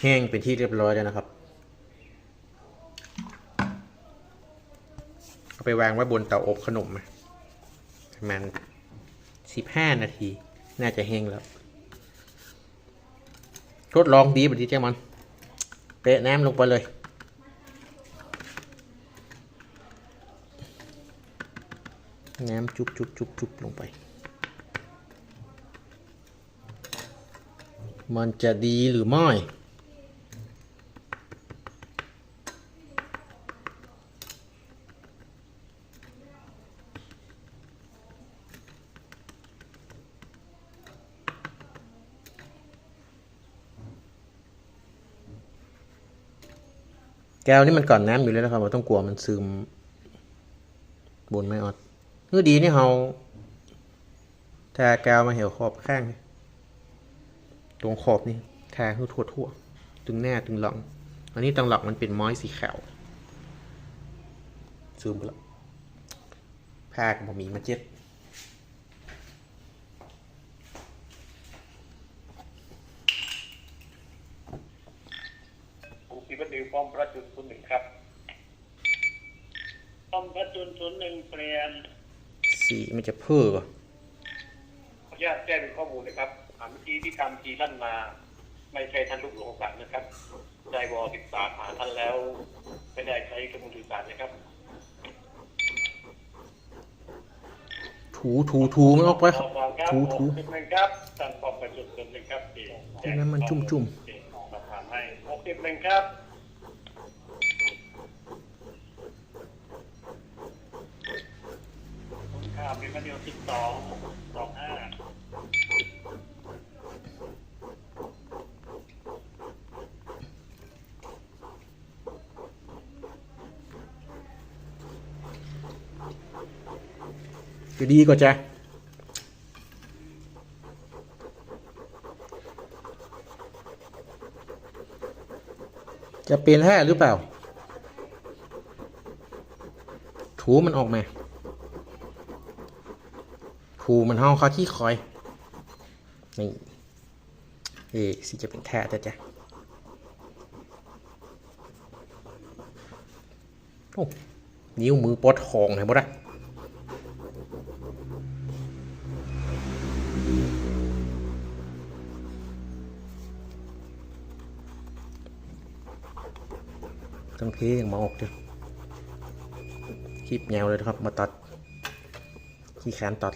แห้งเป็นที่เรียบร้อยแล้วนะครับ เอาไปวางไว้บนเตาอบขนมประมาณสิบห้านาที น่าจะแห้งแล้ว ทดลองดีแบบที่เจ้ามันเตะน้ำลงไปเลยน้ำจุบจุบจุบจุบลงไป มันจะดีหรือไม่ แก้วนี่มันก่อนน้ำอยู่แล้วนะครับเราต้องกลัวมันซึม บนไม่ออดเออดีนี่เราแทแก้วมาเหี่ยวขอบข้าง ตรงขอบนี่แทาทั่วทั่วทั่วตึงหน้าตึงหลังอันนี้ตังหลังมันเป็นม้อยสีขาวซึมไปแล้วผ้ากับบะหมี่มาเจ็ด ผู้พิบัติป้อมประจุศูนย์หนึ่งครับป้อมประจุศูนย์หนึ่งเปลี่ยนสีมันจะเพ้อป่ะขออนุญาตแจ้งเป็นข้อมูลนะครับอ่าเมื่อกี้ที่ทำทีลั่นมา ไม่ใช่ท่านลูกหลวงสันนะครับได้วอศึกษาหาท่านแล้วไม่ได้ใช้กระบวนสื่อสารนะครับ ถูถูถูมันออกไปครับขอบคุณครับถูถูหกสิบหนึ่งครับท่านป้อมประจุศูนย์หนึ่งครับเดี๋ยวแจ้งให้น้ำมันจุ่มๆโอเคสอบถามให้หกสิบหนึ่งครับ ข้ามเป็นมาเดียวสิบสองสองห้าจะดีกว่าจ้ะจะเป็นแท้หรือเปล่า ถูมันออกมา ถูมันห้องเขาที่คอย นี่ เอกสิจะเป็นแท้แต่จ้ะโอ้นิ้วมือปดทองเลยบ่ได้ต้องเทอย่างมาออกเดียวคลิปยาวเลยนะครับ มาตัดขี้แขนตัด